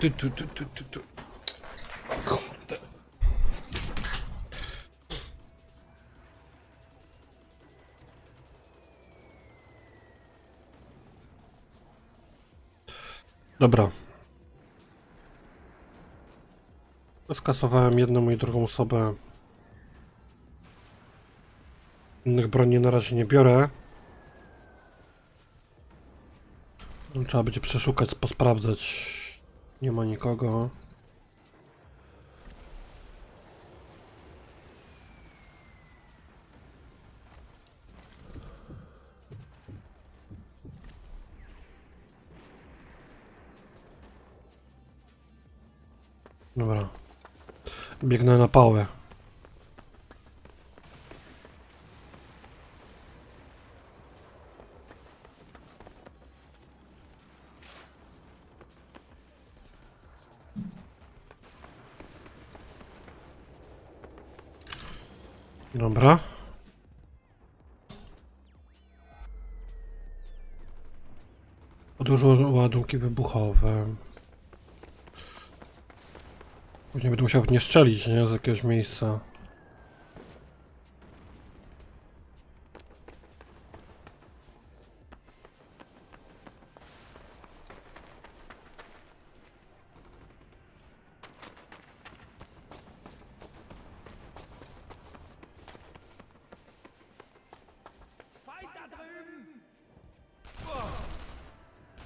Tu, tu, tu, tu, tu, tu. Kurde. Dobra. Skasowałem jedną i drugą osobę. Innych broni na razie nie biorę. Trzeba będzie przeszukać, posprawdzać. Nie ma nikogo. Dobra. Biegnę na pałę. Dobra. Podłożył ładunki wybuchowe. Później będę musiał nie strzelić, nie? Z jakiegoś miejsca.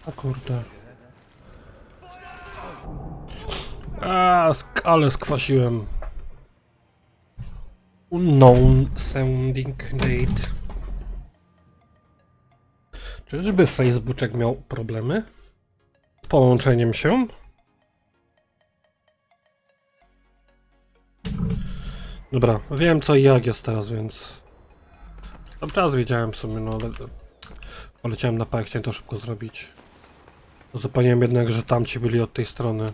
O kurde. A, ale skwasiłem. Unknown sounding date. Czyżby Facebooczek miał problemy? Z połączeniem się? Dobra, wiem co i jak jest teraz, więc... Tam czas wiedziałem w sumie, no ale... Poleciałem na pach, chciałem to szybko zrobić. Zapomniałem jednak, że tamci byli od tej strony.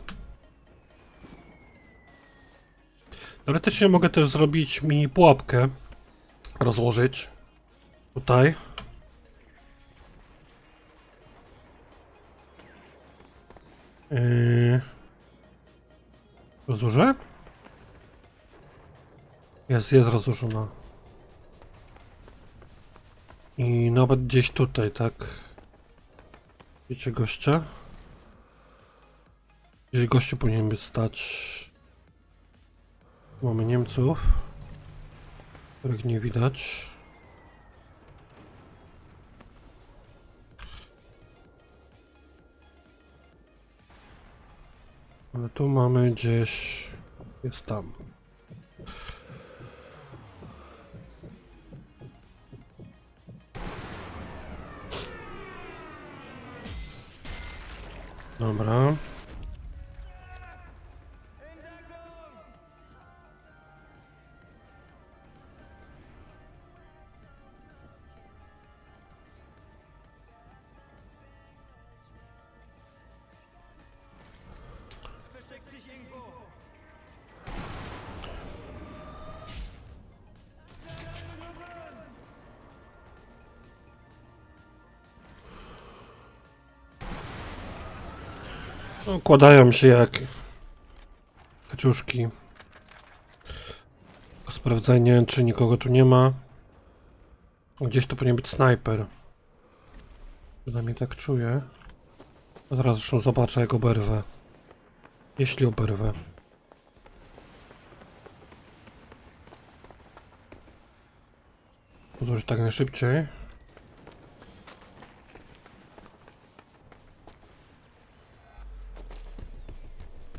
Teoretycznie mogę też zrobić mini pułapkę. Rozłożyć. Tutaj. Yy... Rozłożę? Jest, jest rozłożona. I nawet gdzieś tutaj, tak? Widzicie gościa? Gdzieś gościu powinien być stać. Mamy Niemców, których nie widać. Ale tu mamy gdzieś... jest tam. Dobra. Układają się jak kaczuszki. Sprawdzenie, czy nikogo tu nie ma. Gdzieś tu powinien być snajper. Przynajmniej tak czuję. A teraz zresztą zobaczę jak oberwę. Jeśli oberwę. Podłożyć tak najszybciej.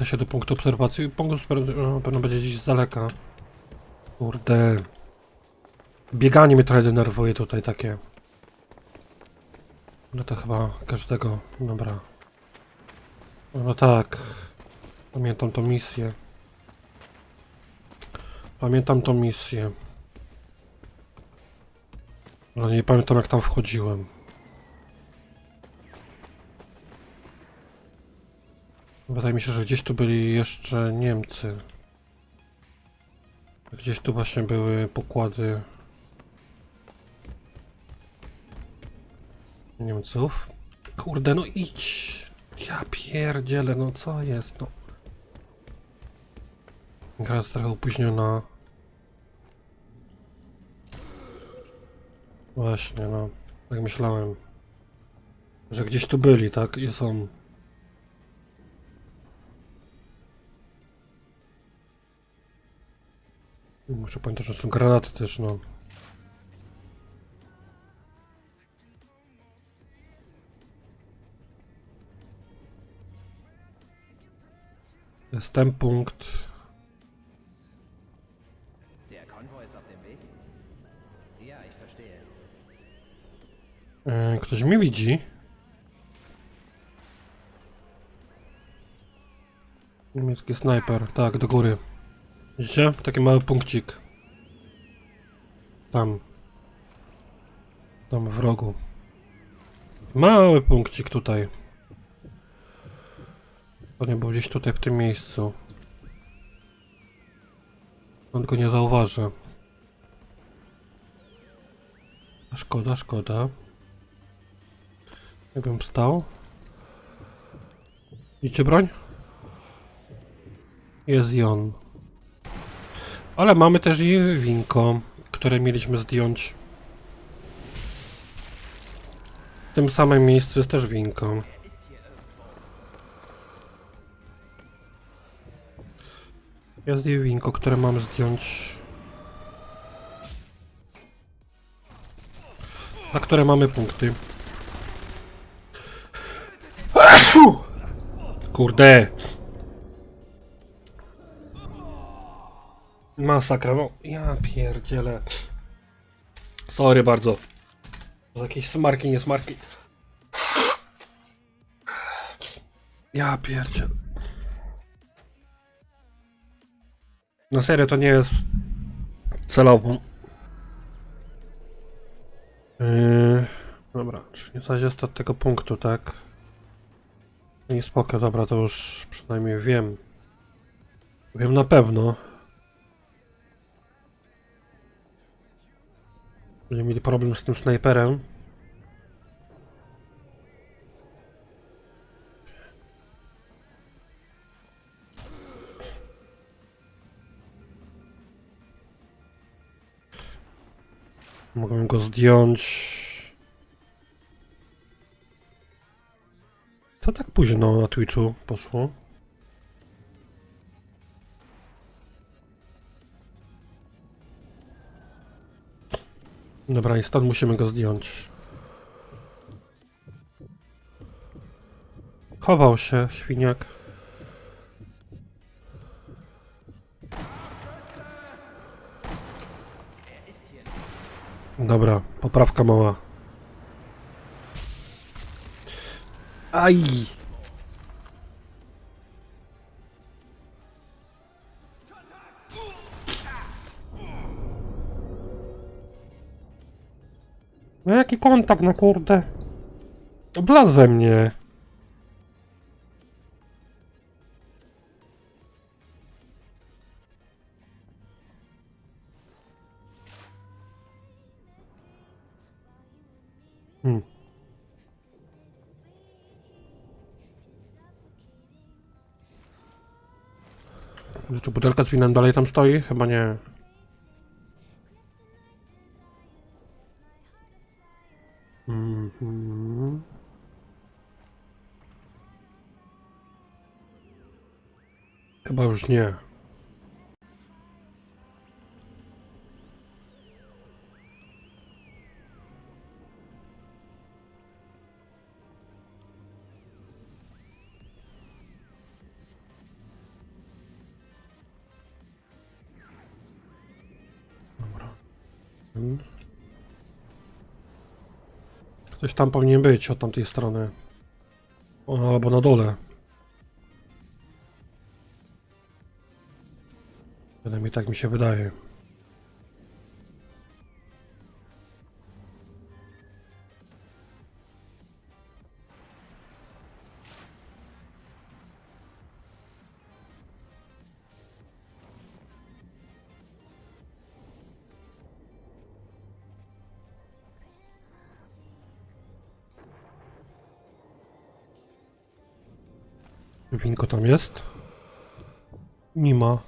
Da się do punktu obserwacji. Punkt obserwacji o, pewno będzie gdzieś z daleka. Kurde. Bieganie mnie trochę denerwuje tutaj takie. No to chyba każdego. Dobra. No tak. Pamiętam tą misję. Pamiętam tą misję. No nie pamiętam jak tam wchodziłem. Wydaje mi się, że gdzieś tu byli jeszcze Niemcy. Gdzieś tu właśnie były pokłady Niemców. Kurde, no idź. Ja pierdzielę, no co jest, no. Gra jest trochę opóźniona. Właśnie, no. Tak myślałem. Że gdzieś tu byli, tak? I są. Muszę pamiętać, że są granaty też, no. Jest ten punkt. E, ktoś mnie widzi. Niemiecki snajper. Tak, do góry. Widzicie? Taki mały punkcik. Tam. Tam w rogu. Mały punkcik tutaj. To nie był gdzieś tutaj w tym miejscu. On go nie zauważy. Szkoda, szkoda. Jakbym wstał. Widzicie broń? Jest i on. Ale mamy też i winko, które mieliśmy zdjąć. W tym samym miejscu jest też winko. Jest i winko, które mam zdjąć. Na które mamy punkty. Kurde. Masakra, no ja pierdzielę. Sorry bardzo. Za jakieś smarki, nie smarki. Ja pierdzielę. Na serio to nie jest celowo. Yy, dobra, czy nie coś jest od tego punktu, tak? Nie spoko, dobra, to już przynajmniej wiem. Wiem na pewno. Będziemy mieli problem z tym snajperem. Mogę go zdjąć. Co tak późno na Twitchu poszło? Dobra, i stąd musimy go zdjąć. Chował się, świniak. Dobra, poprawka mała. Aj! No jaki kontakt, no kurde. Oblazł we mnie. Hmm. Czy butelka z winem dalej tam stoi? Chyba nie. Mhm. Chyba już nie. Ktoś tam powinien być od tamtej strony. Albo na dole. Przynajmniej tak mi się wydaje. Winko tam jest? Nie ma.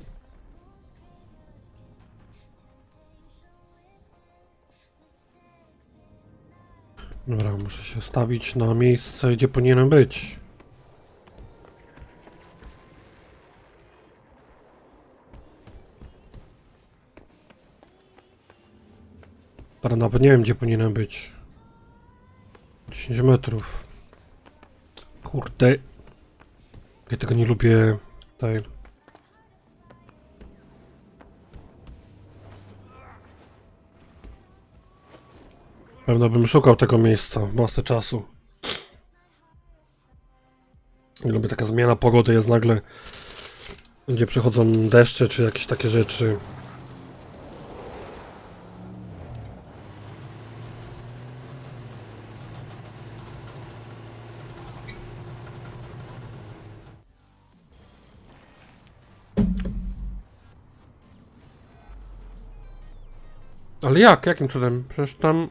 Dobra, muszę się stawić na miejsce, gdzie powinienem być. Teraz nawet nie wiem, gdzie powinienem być. 10 metrów. Kurde. Ja tego nie lubię. Tutaj. Pewno bym szukał tego miejsca masę czasu. Nie lubię taka zmiana pogody jest nagle, gdzie przychodzą deszcze czy jakieś takie rzeczy. Ale jak? Jakim cudem? Przecież tam...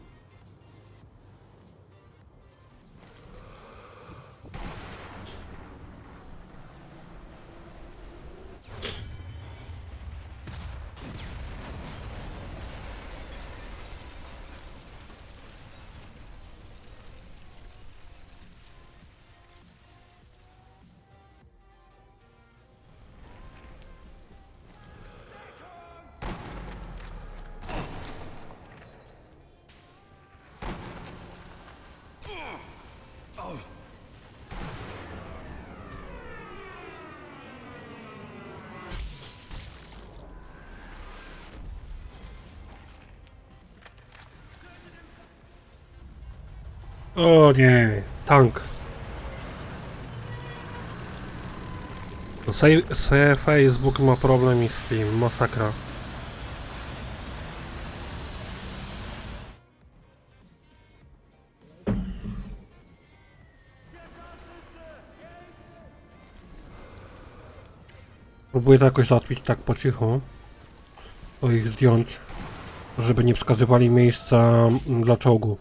O nie, tank. No, Facebook ma problem i Steam, masakra. Próbuję to jakoś załatwić tak po cichu. To ich zdjąć, żeby nie wskazywali miejsca mm, dla czołgu.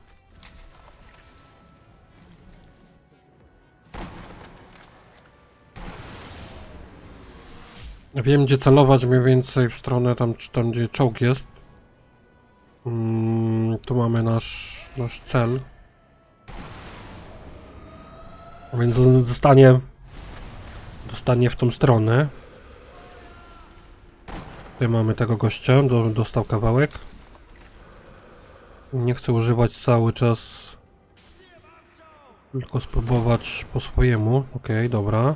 Wiem gdzie celować mniej więcej w stronę tam, czy tam gdzie czołg jest. Mm, tu mamy nasz, nasz cel. Więc on zostanie dostanie w tą stronę. Tutaj mamy tego gościa, do, dostał kawałek. Nie chcę używać cały czas. Tylko spróbować po swojemu. Okej, dobra.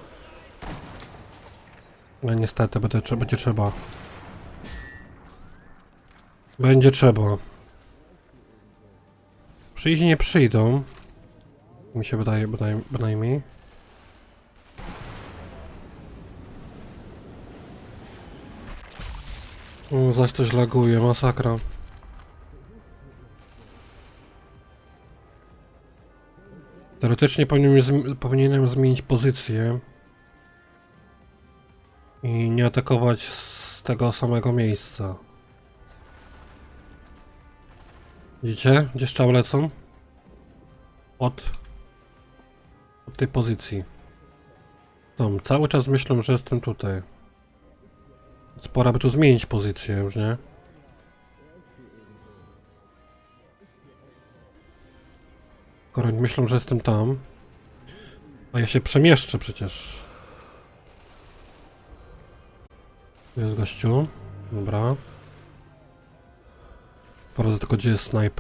No niestety, będzie, będzie trzeba. Będzie trzeba. Przyjść nie przyjdą. Mi się wydaje, bynaj- bynajmniej. O, zaś coś laguje, masakra. Teoretycznie powinienem, powinienem zmienić pozycję i nie atakować z tego samego miejsca. Widzicie? Gdzie strzały lecą? Od, od tej pozycji. Tom, cały czas myślą, że jestem tutaj. Więc pora by tu zmienić pozycję już, nie? Skoro myślą, że jestem tam. A ja się przemieszczę przecież. Jest gościu. Dobra. Sprawdzę tylko gdzie jest snajper.